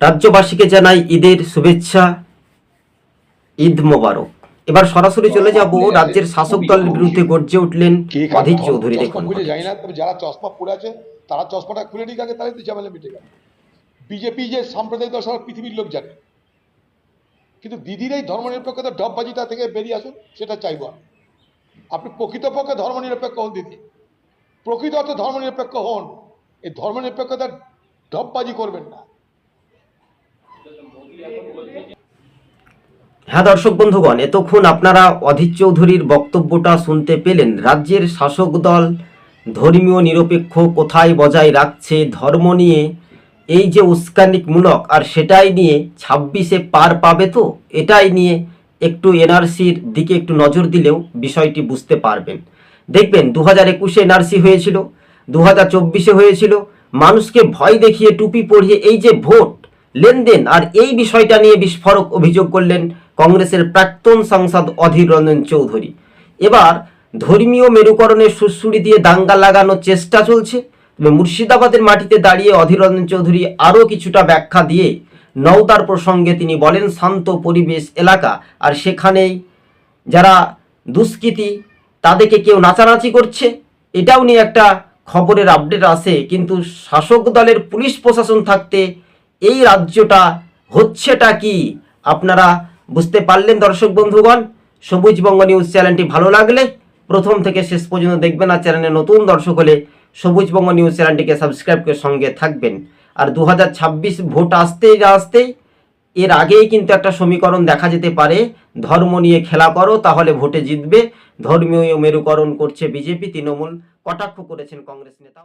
রাজ্যবাসীকে জানাই ঈদের শুভেচ্ছা ঈদ মোবারক। এবার সরাসরি চলে যাব রাজ্যের শাসক দলের বিরুদ্ধে গর্জে উঠলেন অধীর চৌধুরী দেখুন। যাই না তবে যারা চশমা পরে আছে তারা চশমাটা খুলে নিক আগে তাহলে ঝামেলা মিটে গেল বিজেপি যে সাম্প্রদায়িক দল সারা পৃথিবীর লোক জানে। কিন্তু দিদির এই ধর্মনিরপেক্ষতা ডববাজিটা থেকে বেরিয়ে আসুন সেটা চাইব আপনি প্রকৃতপক্ষে ধর্মনিরপেক্ষ হন দিদি। প্রকৃত অর্থে ধর্মনিরপেক্ষ হন। এই ধর্মনিরপেক্ষতা ডববাজি করবেন না। হ্যাঁ দর্শক বন্ধুগণ, এতক্ষণ আপনারা অধীর চৌধুরীর বক্তব্যটা শুনতে পেলেন। রাজ্যের শাসক দল ধর্মীয় নিরপেক্ষ কোথায় বজায় রাখছে, ধর্ম নিয়ে, এই যে উস্কানিকমূলক, আর সেটাই নিয়ে ছাব্বিশে পার পাবে তো? এটাই নিয়ে একটু এনআরসির দিকে একটু নজর দিলেও বিষয়টি বুঝতে পারবেন। দেখবেন দু হাজার একুশে এনআরসি হয়েছিল দু হাজার চব্বিশে হয়েছিল, মানুষকে ভয় দেখিয়ে টুপি পরিয়ে এই যে ভোট লেনদেন আর এই বিষয়টা নিয়ে বিস্ফোরক অভিযোগ করলেন কংগ্রেসের প্রাক্তন সাংসদ অধীর রঞ্জন চৌধুরী। এবার ধর্মীয় মেরুকরণের সুড়সুড়ি দিয়ে দাঙ্গা লাগানোর চেষ্টা চলছে। তবে মুর্শিদাবাদের মাটিতে দাঁড়িয়ে অধীর রঞ্জন চৌধুরী আরও কিছুটা ব্যাখ্যা দিয়ে নওদার প্রসঙ্গে তিনি বলেন, শান্ত পরিবেশ এলাকা আর সেখানেই যারা দুষ্কৃতী তাদেরকে কেউ নাচানাচি করছে, এটাও নিয়ে একটা খবরের আপডেট আসে। কিন্তু শাসক দলের পুলিশ প্রশাসন থাকতে এই রাজ্যটা হচ্ছেটা কি? আপনারা বুঝতে পারলেন, দর্শক বন্ধুগণ? সবুজবঙ্গ নিউজ চ্যানেলটি ভালো লাগলে প্রথম থেকে শেষ পর্যন্ত দেখবেন আর চ্যানেলে নতুন দর্শক হলে সবুজবঙ্গ নিউজ চ্যানেলটিকে সাবস্ক্রাইব করে সঙ্গে থাকবেন। আর দু হাজার ছাব্বিশ ভোট আসতেই না আসতেই এর আগেই কিন্তু একটা সমীকরণ দেখা যেতে পারে। ধর্ম নিয়ে খেলা করো, তাহলে ভোটে জিতবে। ধর্মীয় মেরুকরণ করছে বিজেপি, তৃণমূল। কটাক্ষ করেছেন কংগ্রেস নেতা